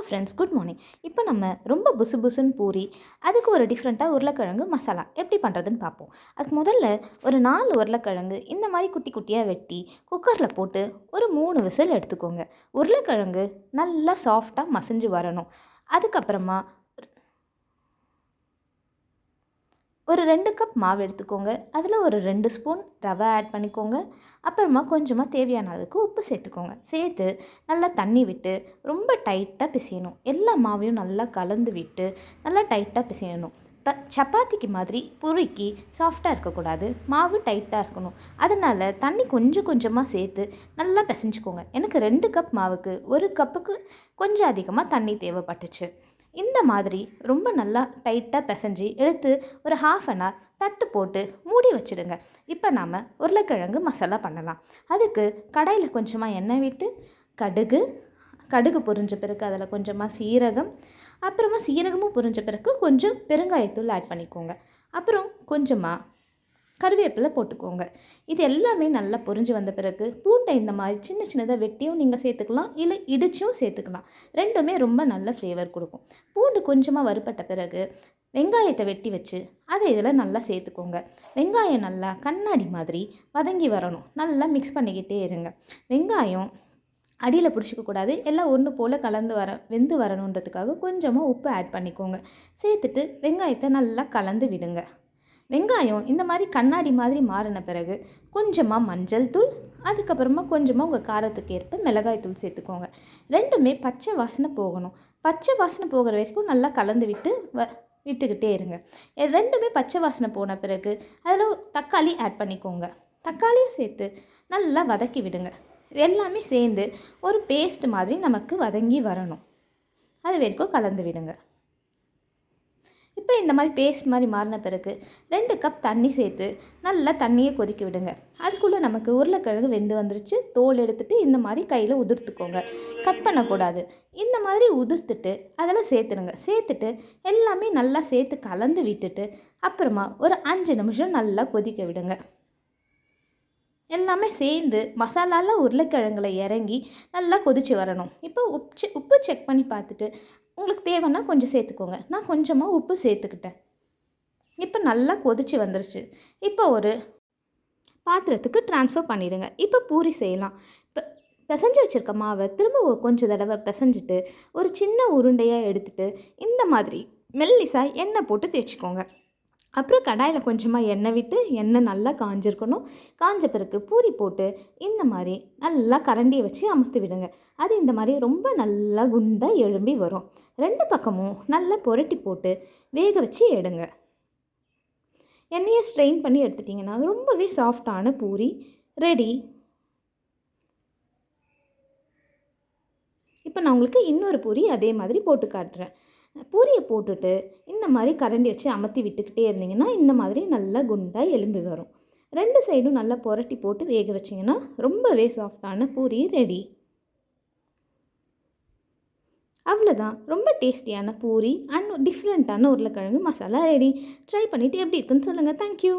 Hello friends good morning இப்போ நம்ம ரொம்ப புசு புசுன்னு பூரி அதுக்கு ஒரு டிஃப்ரெண்ட்டாக உருளைக்கிழங்கு மசாலா. எப்படி பண்ணுறதுன்னு பார்ப்போம். அதுக்கு முதல்ல ஒரு நாலு உருளைக்கிழங்கு இந்த மாதிரி குட்டி குட்டியாக வெட்டி குக்கரில் போட்டு ஒரு மூணு விசில் எடுத்துக்கோங்க. உருளைக்கிழங்கு நல்லா சாஃப்டாக மசிஞ்சு வரணும். அதுக்கப்புறமா ஒரு ரெண்டு கப் மாவு எடுத்துக்கோங்க. அதில் ஒரு ரெண்டு ஸ்பூன் ரவை ஆட் பண்ணிக்கோங்க. அப்புறமா கொஞ்சமாக தேவையான அளவுக்கு உப்பு சேர்த்துக்கோங்க. சேர்த்து நல்லா தண்ணி விட்டு ரொம்ப டைட்டாக பிசையணும். எல்லா மாவையும் நல்லா கலந்து விட்டு நல்லா டைட்டாக பிசையணும். இப்போ சப்பாத்திக்கு மாதிரி பொறுக்கி சாஃப்டாக இருக்கக்கூடாது. மாவு டைட்டாக இருக்கணும். அதனால் தண்ணி கொஞ்சம் கொஞ்சமாக சேர்த்து நல்லா பிசைஞ்சுக்கோங்க. எனக்கு ரெண்டு கப் மாவுக்கு ஒரு கப்புக்கு கொஞ்சம் அதிகமாக தண்ணி தேவைப்பட்டுச்சு. இந்த மாதிரி ரொம்ப நல்லா டைட்டாக பிசைஞ்சு எடுத்து ஒரு ஹாஃப் அன் ஹவர் தட்டு போட்டு மூடி வச்சுடுங்க. இப்போ நாம் உருளைக்கிழங்கு மசாலா பண்ணலாம். அதுக்கு கடையில் கொஞ்சமாக எண்ணெய் விட்டு கடுகு கடுகு பொரிஞ்ச பிறகு அதில் கொஞ்சமாக சீரகம் அப்புறமா சீரகமும் பொரிஞ்ச பிறகு கொஞ்சம் பெருங்காயத்தூள் ஆட் பண்ணிக்கோங்க. அப்புறம் கொஞ்சமாக கருவேப்பிலை போட்டுக்கோங்க. இது எல்லாமே நல்லா பொரிஞ்சு வந்த பிறகு பூண்டை இந்த மாதிரி சின்ன சின்னதாக வெட்டியும் நீங்கள் சேர்த்துக்கலாம் இல்லை இடிச்சும் சேர்த்துக்கலாம். ரெண்டுமே ரொம்ப நல்ல ஃப்ளேவர் கொடுக்கும். பூண்டு கொஞ்சமாக வறுப்பட்ட பிறகு வெங்காயத்தை வெட்டி வச்சு அதை இதில் நல்லா சேர்த்துக்கோங்க. வெங்காயம் நல்லா கண்ணாடி மாதிரி வதங்கி வரணும். நல்லா மிக்ஸ் பண்ணிக்கிட்டே இருங்க. வெங்காயம் அடியில் பிடிச்சிக்கக்கூடாது எல்லாம் ஒன்று போல் கலந்து வர வெந்து வரணுன்றதுக்காக கொஞ்சமாக உப்பு ஆட் பண்ணிக்கோங்க. சேர்த்துட்டு வெங்காயத்தை நல்லா கலந்து விடுங்க. வெங்காயம் இந்த மாதிரி கண்ணாடி மாதிரி மாறின பிறகு கொஞ்சமாக மஞ்சள் தூள் அதுக்கப்புறமா கொஞ்சமாக உங்கள் காரத்துக்கு ஏற்ப மிளகாய் தூள் சேர்த்துக்கோங்க. ரெண்டுமே பச்சை வாசனை போகணும். பச்சை வாசனை போகிற வரைக்கும் நல்லா கலந்து விட்டு வ விட்டுக்கிட்டே இருங்க. ரெண்டுமே பச்சை வாசனை போன பிறகு அதில் தக்காளி ஆட் பண்ணிக்கோங்க. தக்காளியும் சேர்த்து நல்லா வதக்கி விடுங்க. எல்லாமே சேர்ந்து ஒரு பேஸ்ட் மாதிரி நமக்கு வதங்கி வரணும். அது வரைக்கும் கலந்து விடுங்க. இப்போ இந்த மாதிரி பேஸ்ட் மாதிரி மாறின பிறகு ரெண்டு கப் தண்ணி சேர்த்து நல்லா தண்ணியை கொதிக்க விடுங்க. அதுக்குள்ளே நமக்கு உருளைக்கிழங்கு வெந்து வந்துருச்சு. தோல் எடுத்துகிட்டு இந்த மாதிரி கையில் உதிர்த்துக்கோங்க. கட் பண்ணக்கூடாது. இந்த மாதிரி உதிர்த்துட்டு அதில் சேர்த்துருங்க சேர்த்துட்டு எல்லாமே நல்லா சேர்த்து கலந்து விட்டுட்டு அப்புறமா ஒரு அஞ்சு நிமிஷம் நல்லா கொதிக்க விடுங்க. எல்லாமே சேர்ந்து மசாலாலாம் உருளைக்கிழங்குல இறங்கி நல்லா கொதித்து வரணும். இப்போ உப்பு உப்பு செக் பண்ணி பார்த்துட்டு உங்களுக்கு தேவைன்னா கொஞ்சம் சேர்த்துக்கோங்க. நான் கொஞ்சமாக உப்பு சேர்த்துக்கிட்டேன். இப்போ நல்லா கொதிச்சு வந்துருச்சு. இப்போ ஒரு பாத்திரத்துக்கு ட்ரான்ஸ்ஃபர் பண்ணிடுங்க. இப்போ பூரி செய்யலாம். இப்போ பிசைஞ்சு வச்சுருக்க மாவை திரும்ப கொஞ்சம் தடவை பிசைஞ்சிட்டு ஒரு சின்ன உருண்டையாக எடுத்துகிட்டு இந்த மாதிரி மெல்லிசாக எண்ணெய் போட்டு தேய்ச்சிக்கோங்க. அப்புறம் கடாயில் கொஞ்சமாக எண்ணெய் விட்டு எண்ணெய் நல்லா காஞ்சிருக்கணும். காஞ்ச பிறகு பூரி போட்டு இந்த மாதிரி நல்லா கரண்டியை வச்சு அமுத்து விடுங்க. அது இந்த மாதிரி ரொம்ப நல்லா குண்டாக எழும்பி வரும். ரெண்டு பக்கமும் நல்லா புரட்டி போட்டு வேக வச்சு எடுங்க. எண்ணெயை ஸ்ட்ரெயின் பண்ணி எடுத்துட்டிங்கன்னா ரொம்பவே சாஃப்டான பூரி ரெடி இப்போ நான் உங்களுக்கு இன்னொரு பூரி அதே மாதிரி போட்டு காட்டுறேன். பூரியை போட்டுட்டு இந்த மாதிரி கரண்டி வச்சு அமர்த்தி விட்டுக்கிட்டே இருந்தீங்கன்னா இந்த மாதிரி நல்லா குண்டாக எலும்பி வரும். ரெண்டு சைடும் நல்லா புரட்டி போட்டு வேக வச்சிங்கன்னா ரொம்பவே சாஃப்டான பூரி ரெடி அவ்வளோதான் ரொம்ப டேஸ்டியான பூரி அண்ட் டிஃப்ரெண்ட்டான உருளைக்கிழங்கு மசாலா ரெடி ட்ரை பண்ணிவிட்டு எப்படி இருக்குன்னு சொல்லுங்கள் தேங்க்யூ